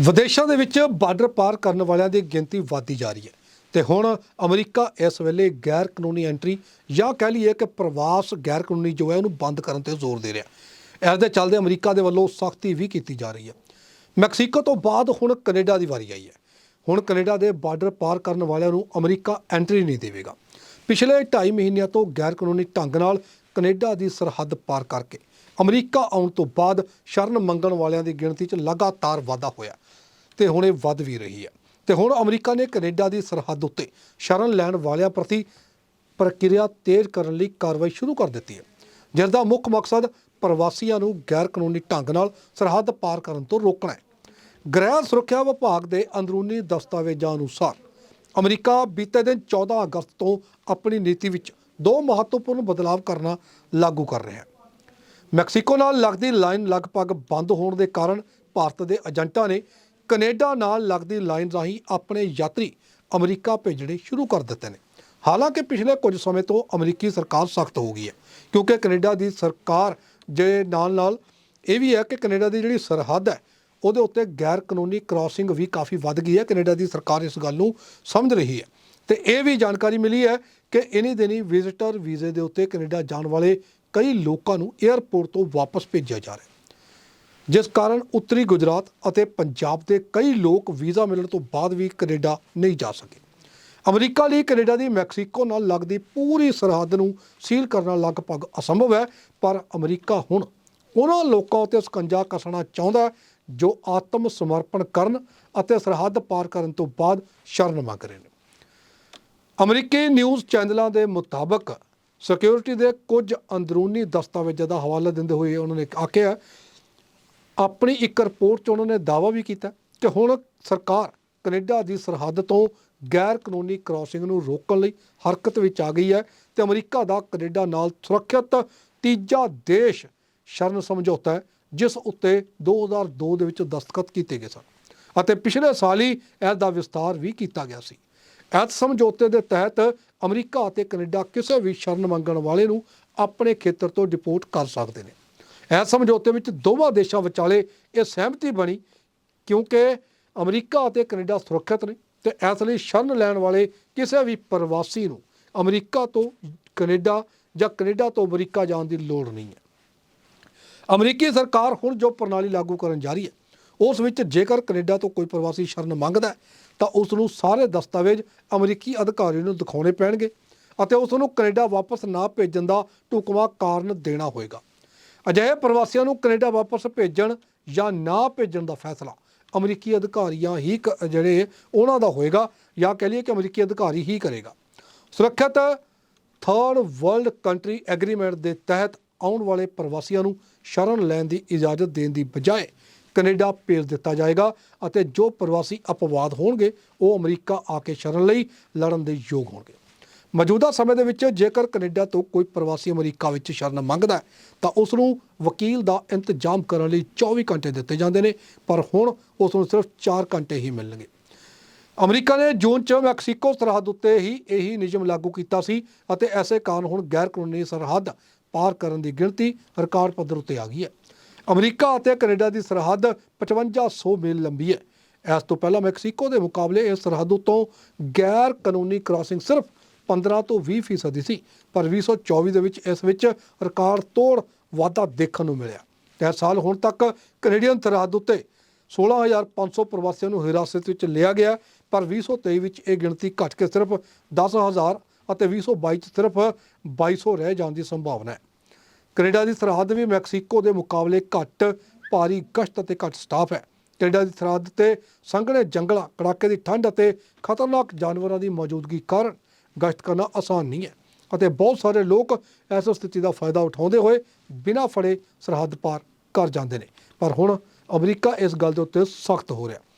ਵਿਦੇਸ਼ਾਂ ਦੇ ਵਿੱਚ ਬਾਰਡਰ ਪਾਰ ਕਰਨ ਵਾਲਿਆਂ ਦੀ ਗਿਣਤੀ ਵਧਦੀ ਜਾ ਰਹੀ ਹੈ। ਤੇ ਹੁਣ ਅਮਰੀਕਾ ਇਸ ਵੇਲੇ ਗੈਰ ਕਾਨੂੰਨੀ ਐਂਟਰੀ ਜਾਂ ਕਹਿ ਲਈਏ ਕਿ ਪ੍ਰਵਾਸ ਗੈਰ ਕਾਨੂੰਨੀ ਜੋ ਹੈ ਉਹਨੂੰ ਬੰਦ ਕਰਨ ਤੇ ਜ਼ੋਰ ਦੇ ਰਿਹਾ ਇਸ ਦੇ ਚੱਲਦੇ ਅਮਰੀਕਾ ਦੇ ਵੱਲੋਂ ਸਖਤੀ ਵੀ ਕੀਤੀ ਜਾ ਰਹੀ ਹੈ। ਮੈਕਸੀਕੋ ਤੋਂ ਬਾਅਦ ਹੁਣ ਕੈਨੇਡਾ ਦੀ ਵਾਰੀ ਆਈ ਹੈ। ਹੁਣ ਕੈਨੇਡਾ ਦੇ ਬਾਰਡਰ ਪਾਰ ਕਰਨ ਵਾਲਿਆਂ ਨੂੰ ਅਮਰੀਕਾ ਐਂਟਰੀ ਨਹੀਂ ਦੇਵੇਗਾ। ਪਿਛਲੇ 2.5 ਮਹੀਨਿਆਂ ਤੋਂ ਗੈਰ ਕਾਨੂੰਨੀ ਢੰਗ ਨਾਲ ਕੈਨੇਡਾ ਦੀ ਸਰਹੱਦ ਪਾਰ ਕਰਕੇ। ਅਮਰੀਕਾ ਆਉਣ ਤੋਂ ਬਾਅਦ ਸ਼ਰਨ ਮੰਗਣ ਵਾਲਿਆਂ ਦੀ ਗਿਣਤੀ 'ਚ ਲਗਾਤਾਰ ਵਾਧਾ ਹੋਇਆ ਤੇ ਹੁਣ ਇਹ ਵੱਧ ਵੀ ਰਹੀ ਹੈ। ਤੇ ਹੁਣ ਅਮਰੀਕਾ ਨੇ ਕੈਨੇਡਾ ਦੀ ਸਰਹੱਦ ਉੱਤੇ ਸ਼ਰਨ ਲੈਣ ਵਾਲਿਆਂ ਪ੍ਰਤੀ ਪ੍ਰਕਿਰਿਆ ਤੇਜ਼ ਕਰਨ ਲਈ ਕਾਰਵਾਈ ਸ਼ੁਰੂ ਕਰ ਦਿੱਤੀ ਹੈ। ਜਿਸ ਦਾ ਮੁੱਖ ਮਕਸਦ ਪ੍ਰਵਾਸੀਆਂ ਨੂੰ ਗੈਰ ਕਾਨੂੰਨੀ ਢੰਗ ਨਾਲ ਸਰਹੱਦ ਪਾਰ ਕਰਨ ਤੋਂ ਰੋਕਣਾ ਹੈ। ਗ੍ਰਹਿ ਸੁਰੱਖਿਆ ਵਿਭਾਗ ਦੇ ਅੰਦਰੂਨੀ ਦਸਤਾਵੇਜ਼ਾਂ ਅਨੁਸਾਰ ਅਮਰੀਕਾ ਬੀਤੇ ਦਿਨ 14 ਅਗਸਤ ਤੋਂ ਆਪਣੀ ਨੀਤੀ ਵਿੱਚ ਦੋ ਮਹੱਤਵਪੂਰਨ ਬਦਲਾਅ ਕਰਨਾ ਲਾਗੂ ਕਰ ਰਿਹਾ ਹੈ। ਮੈਕਸੀਕੋ ਨਾਲ ਲੱਗਦੀ ਲਾਈਨ ਲਗਭਗ ਬੰਦ ਹੋਣ ਦੇ ਕਾਰਨ ਭਾਰਤ ਦੇ ਏਜੰਟਾਂ ਨੇ ਕੈਨੇਡਾ ਨਾਲ ਲੱਗਦੀ ਲਾਈਨ ਰਾਹੀਂ ਆਪਣੇ ਯਾਤਰੀ ਅਮਰੀਕਾ ਭੇਜਣੇ ਸ਼ੁਰੂ ਕਰ ਦਿੱਤੇ ਨੇ। ਹਾਲਾਂਕਿ ਪਿਛਲੇ ਕੁਝ ਸਮੇਂ ਤੋਂ ਅਮਰੀਕੀ ਸਰਕਾਰ ਸਖਤ ਹੋ ਗਈ ਹੈ, ਕਿਉਂਕਿ ਕੈਨੇਡਾ ਦੀ ਸਰਕਾਰ ਦੇ ਨਾਲ ਨਾਲ ਇਹ ਵੀ ਹੈ ਕਿ ਕੈਨੇਡਾ ਦੀ ਜਿਹੜੀ ਸਰਹੱਦ ਹੈ, ਉਹਦੇ ਉੱਤੇ ਗੈਰ ਕਾਨੂੰਨੀ ਕ੍ਰਾਸਿੰਗ ਵੀ ਕਾਫੀ ਵੱਧ ਗਈ ਹੈ। ਕੈਨੇਡਾ ਦੀ ਸਰਕਾਰ ਇਸ ਗੱਲ ਨੂੰ ਸਮਝ ਰਹੀ ਹੈ। ਤੇ ਇਹ ਵੀ ਜਾਣਕਾਰੀ ਮਿਲੀ ਹੈ ਕਿ ਇਨੀ ਦਿਨੀ ਵਿਜ਼ਿਟਰ ਵੀਜ਼ੇ ਦੇ ਉੱਤੇ ਕੈਨੇਡਾ ਜਾਣ ਵਾਲੇ ਕਈ ਲੋਕਾਂ ਨੂੰ 에ਅਰਪੋਰਟ ਤੋਂ ਵਾਪਸ ਭੇਜਿਆ ਜਾ ਰਿਹਾ ਜਿਸ ਕਾਰਨ ਉੱਤਰੀ ਗੁਜਰਾਤ ਅਤੇ ਪੰਜਾਬ ਦੇ ਕਈ ਲੋਕ ਵੀਜ਼ਾ ਮਿਲਣ ਤੋਂ ਬਾਅਦ ਵੀ ਕੈਨੇਡਾ ਨਹੀਂ ਜਾ ਸਕੇ। ਅਮਰੀਕਾ ਲਈ ਕੈਨੇਡਾ ਦੀ ਮੈਕਸੀਕੋ ਨਾਲ ਲੱਗਦੀ ਪੂਰੀ ਸਰਹੱਦ ਨੂੰ ਸੀਲ ਕਰਨਾ ਲਗਭਗ ਅਸੰਭਵ ਹੈ, ਪਰ ਅਮਰੀਕਾ ਹੁਣ ਉਹਨਾਂ ਲੋਕਾਂ ਉੱਤੇ ਸਕੰਜਾ ਕੱਸਣਾ ਚਾਹੁੰਦਾ ਜੋ ਆਤਮ ਸਮਰਪਣ ਕਰਨ ਅਤੇ ਸਰਹੱਦ ਪਾਰ ਕਰਨ ਤੋਂ ਬਾਅਦ ਸ਼ਰਨ ਮੰਗ ਰਹੇ ਨੇ। ਅਮਰੀਕੀ ਨਿਊਜ਼ ਚੈਨਲਾਂ ਦੇ ਮੁਤਾਬਕ ਸਿਕਿਉਰਿਟੀ ਦੇ ਕੁਝ ਅੰਦਰੂਨੀ ਦਸਤਾਵੇਜ਼ਾਂ ਦਾ ਹਵਾਲਾ ਦਿੰਦੇ ਹੋਏ ਉਹਨਾਂ ਨੇ ਆਖਿਆ, ਆਪਣੀ ਇੱਕ ਰਿਪੋਰਟ 'ਚ ਉਹਨਾਂ ਨੇ ਦਾਅਵਾ ਵੀ ਕੀਤਾ ਕਿ ਹੁਣ ਸਰਕਾਰ ਕੈਨੇਡਾ ਦੀ ਸਰਹੱਦ ਤੋਂ ਗੈਰ ਕਾਨੂੰਨੀ ਕ੍ਰਾਸਿੰਗ ਨੂੰ ਰੋਕਣ ਲਈ ਹਰਕਤ ਵਿੱਚ ਆ ਗਈ ਹੈ ਤੇ ਅਮਰੀਕਾ ਦਾ ਕੈਨੇਡਾ ਨਾਲ ਸੁਰੱਖਿਅਤ ਤੀਜਾ ਦੇਸ਼ ਸ਼ਰਨ ਸਮਝੌਤਾ ਹੈ, ਜਿਸ ਉੱਤੇ 2002 ਦੇ ਵਿੱਚ ਦਸਤਖਤ ਕੀਤੇ ਗਏ ਸਨ। ਅਤੇ ਪਿਛਲੇ ਸਾਲ ਹੀ ਇਸ ਦਾ ਵਿਸਤਾਰ ਵੀ ਕੀਤਾ ਗਿਆ ਸੀ। ਇਸ ਸਮਝੌਤੇ ਦੇ ਤਹਿਤ ਅਮਰੀਕਾ ਅਤੇ ਕੈਨੇਡਾ ਕਿਸੇ ਵੀ ਸ਼ਰਨ ਮੰਗਣ ਵਾਲੇ ਨੂੰ ਆਪਣੇ ਖੇਤਰ ਤੋਂ ਡਿਪੋਰਟ ਕਰ ਸਕਦੇ ਨੇ। ਇਸ ਸਮਝੌਤੇ ਵਿੱਚ ਦੋਵਾਂ ਦੇਸ਼ਾਂ ਵਿਚਾਲੇ ਇਹ ਸਹਿਮਤੀ ਬਣੀ ਕਿਉਂਕਿ ਅਮਰੀਕਾ ਅਤੇ ਕੈਨੇਡਾ ਸੁਰੱਖਿਅਤ ਨੇ ਤੇ ਇਸ ਲਈ ਸ਼ਰਨ ਲੈਣ ਵਾਲੇ ਕਿਸੇ ਵੀ ਪ੍ਰਵਾਸੀ ਨੂੰ ਅਮਰੀਕਾ ਤੋਂ ਕੈਨੇਡਾ ਜਾਂ ਕੈਨੇਡਾ ਤੋਂ ਅਮਰੀਕਾ ਜਾਣ ਦੀ ਲੋੜ ਨਹੀਂ ਹੈ। ਅਮਰੀਕੀ ਸਰਕਾਰ ਹੁਣ ਜੋ ਪ੍ਰਣਾਲੀ ਲਾਗੂ ਕਰਨ ਜਾ ਰਹੀ ਹੈ, ਉਸ ਵਿੱਚ ਜੇਕਰ ਕੈਨੇਡਾ ਤੋਂ ਕੋਈ ਪ੍ਰਵਾਸੀ ਸ਼ਰਨ ਮੰਗਦਾ ਹੈ ਤਾਂ ਉਸ ਨੂੰ ਸਾਰੇ ਦਸਤਾਵੇਜ਼ ਅਮਰੀਕੀ ਅਧਿਕਾਰੀ ਨੂੰ ਦਿਖਾਉਣੇ ਪੈਣਗੇ ਅਤੇ ਉਸ ਨੂੰ ਕੈਨੇਡਾ ਵਾਪਸ ਨਾ ਭੇਜਣ ਦਾ ਢੁਕਵਾਂ ਕਾਰਨ ਦੇਣਾ ਹੋਏਗਾ। ਅਜਿਹੇ ਪ੍ਰਵਾਸੀਆਂ ਨੂੰ ਕੈਨੇਡਾ ਵਾਪਸ ਭੇਜਣ ਜਾਂ ਨਾ ਭੇਜਣ ਦਾ ਫੈਸਲਾ ਅਮਰੀਕੀ ਅਧਿਕਾਰੀਆਂ ਹੀ ਕ- ਜਿਹੜੇ ਉਹਨਾਂ ਦਾ ਹੋਏਗਾ ਜਾਂ ਕਹਿ ਲਈਏ ਕਿ ਅਮਰੀਕੀ ਅਧਿਕਾਰੀ ਹੀ ਕਰੇਗਾ। ਸੁਰੱਖਿਅਤ ਥਰਡ ਵਰਲਡ ਕੰਟਰੀ ਐਗਰੀਮੈਂਟ ਦੇ ਤਹਿਤ ਆਉਣ ਵਾਲੇ ਪ੍ਰਵਾਸੀਆਂ ਨੂੰ ਸ਼ਰਨ ਲੈਣ ਦੀ ਇਜਾਜ਼ਤ ਦੇਣ ਦੀ ਬਜਾਏ ਕੈਨੇਡਾ ਭੇਜ ਦਿੱਤਾ ਜਾਏਗਾ ਅਤੇ ਜੋ ਪ੍ਰਵਾਸੀ ਅਪਵਾਦ ਹੋਣਗੇ, ਉਹ ਅਮਰੀਕਾ ਆ ਕੇ ਸ਼ਰਨ ਲਈ ਲੜਨ ਦੇ ਯੋਗ ਹੋਣਗੇ। ਮੌਜੂਦਾ ਸਮੇਂ ਦੇ ਵਿੱਚ ਜੇਕਰ ਕੈਨੇਡਾ ਤੋਂ ਕੋਈ ਪ੍ਰਵਾਸੀ ਅਮਰੀਕਾ ਵਿੱਚ ਸ਼ਰਨ ਮੰਗਦਾ ਹੈ, ਤਾਂ ਉਸ ਨੂੰ ਵਕੀਲ ਦਾ ਇੰਤਜ਼ਾਮ ਕਰਨ ਲਈ 24 ਘੰਟੇ ਦਿੱਤੇ ਜਾਂਦੇ ਨੇ, ਪਰ ਹੁਣ ਉਸ ਨੂੰ ਸਿਰਫ 4 ਘੰਟੇ ਹੀ ਮਿਲਣਗੇ। ਅਮਰੀਕਾ ਨੇ ਜੂਨ 'ਚ ਮੈਕਸੀਕੋ ਸਰਹੱਦ ਉੱਤੇ ਹੀ ਇਹੀ ਨਿਯਮ ਲਾਗੂ ਕੀਤਾ ਸੀ ਅਤੇ ਐਸੇ ਕਾਰਨ ਹੁਣ ਗੈਰ ਕਾਨੂੰਨੀ ਸਰਹੱਦ ਪਾਰ ਕਰਨ ਦੀ ਗਿਣਤੀ ਰਿਕਾਰਡ ਪੱਧਰ ਉੱਤੇ ਆ ਗਈ ਹੈ। ਅਮਰੀਕਾ ਅਤੇ ਕੈਨੇਡਾ ਦੀ ਸਰਹੱਦ 5500 ਮੀਲ ਲੰਬੀ ਹੈ। ਇਸ ਤੋਂ ਪਹਿਲਾਂ ਮੈਕਸੀਕੋ ਦੇ ਮੁਕਾਬਲੇ ਇਸ ਸਰਹੱਦ ਉੱਤੋਂ ਗੈਰ ਕਾਨੂੰਨੀ ਕ੍ਰਾਸਿੰਗ ਸਿਰਫ 15 ਤੋਂ 20 ਫੀਸਦੀ ਸੀ, ਪਰ 2024 ਦੇ ਵਿੱਚ ਇਸ ਵਿੱਚ ਰਿਕਾਰਡ ਤੋੜ ਵਾਧਾ ਦੇਖਣ ਨੂੰ ਮਿਲਿਆ। ਤੇ ਇਸ ਸਾਲ ਹੁਣ ਤੱਕ ਕੈਨੇਡੀਅਨ ਸਰਹੱਦ ਉੱਤੇ 16500 ਪ੍ਰਵਾਸੀਆਂ ਨੂੰ ਹਿਰਾਸਤ ਵਿੱਚ ਲਿਆ ਗਿਆ ਪਰ 2023 ਵਿੱਚ ਇਹ ਗਿਣਤੀ ਘਟ ਕੇ ਸਿਰਫ 10000 ਅਤੇ 2022 ਚ ਸਿਰਫ 2200 ਰਹਿ ਜਾਣ ਦੀ ਸੰਭਾਵਨਾ ਹੈ। ਕੈਨੇਡਾ ਦੀ ਸਰਹੱਦ ਵੀ ਮੈਕਸੀਕੋ ਦੇ ਮੁਕਾਬਲੇ ਘੱਟ ਭਾਰੀ ਗਸ਼ਤ ਅਤੇ ਘੱਟ ਸਟਾਫ ਹੈ। ਕੈਨੇਡਾ ਦੀ ਸਰਹੱਦ ਤੇ ਸੰਘਣੇ ਜੰਗਲਾਂ, ਕੜਾਕੇ ਦੀ ਠੰਡ ਅਤੇ ਖਤਰਨਾਕ ਜਾਨਵਰਾਂ ਦੀ ਮੌਜੂਦਗੀ ਕਾਰਨ ਗਸ਼ਤ ਕਰਨਾ ਆਸਾਨ ਨਹੀਂ ਹੈ ਅਤੇ ਬਹੁਤ ਸਾਰੇ ਲੋਕ ਇਸ ਸਥਿਤੀ ਦਾ ਫਾਇਦਾ ਉਠਾਉਂਦੇ ਹੋਏ ਬਿਨਾਂ ਫੜੇ ਸਰਹੱਦ ਪਾਰ ਕਰ ਜਾਂਦੇ ਨੇ। ਪਰ ਹੁਣ ਅਮਰੀਕਾ ਇਸ ਗੱਲ ਦੇ ਉੱਤੇ ਸਖਤ ਹੋ ਰਿਹਾ।